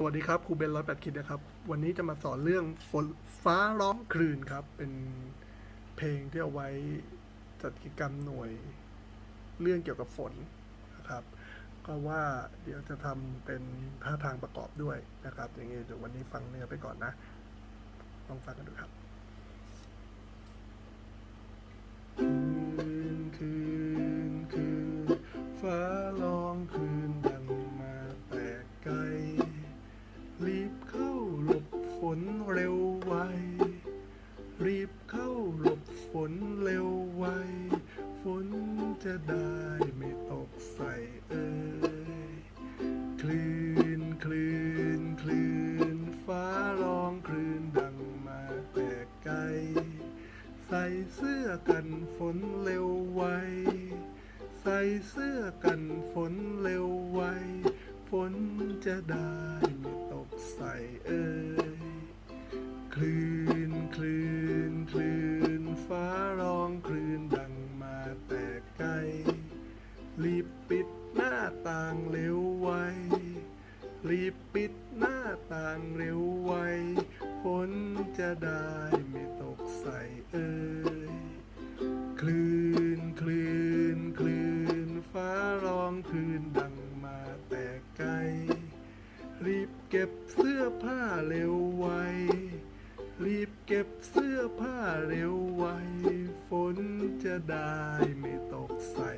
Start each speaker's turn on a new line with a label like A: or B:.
A: สวัสดีครับครูเบนร้อยแปดคิดนะครับ วันนี้จะมาสอนเรื่องฝนฟ้าร้องคลื่นครับ เป็นเพลงที่เอาไว้จัดกิจกรรมหน่วยเรื่องเกี่ยวกับฝนนะครับ ก็ว่าเดี๋ยวจะทำเป็นท่าทางประกอบด้วยนะครับ อย่างเงี้ยเดี๋ยววันนี้ฟังเนื้อไปก่อนนะ ลองฟังกันดูครับ จะได้ไม่ตกใส่เอ่ยคลื่นคลื่นคลื่นฟ้าร้องคลื่นดังมาแต่ไกล ใส่เสื้อกันฝนเร็วไว ใส่เสื้อกันฝนเร็วไว ฝนจะได้ไม่ตกใส่เอ่ยคลื่นคลื่นคลื่นฟ้าร้อง รีบปิดหน้าต่างเร็วไว รีบปิดหน้าต่างเร็วไว ฝนจะได้ไม่ตกใส่เอ่ย คลื่นคลื่นคลื่นฟ้าร้องคลื่นดังมาแต่ไกล รีบเก็บเสื้อผ้าเร็วไว รีบเก็บเสื้อผ้าเร็วไว ฝนจะได้ไม่ตกใส่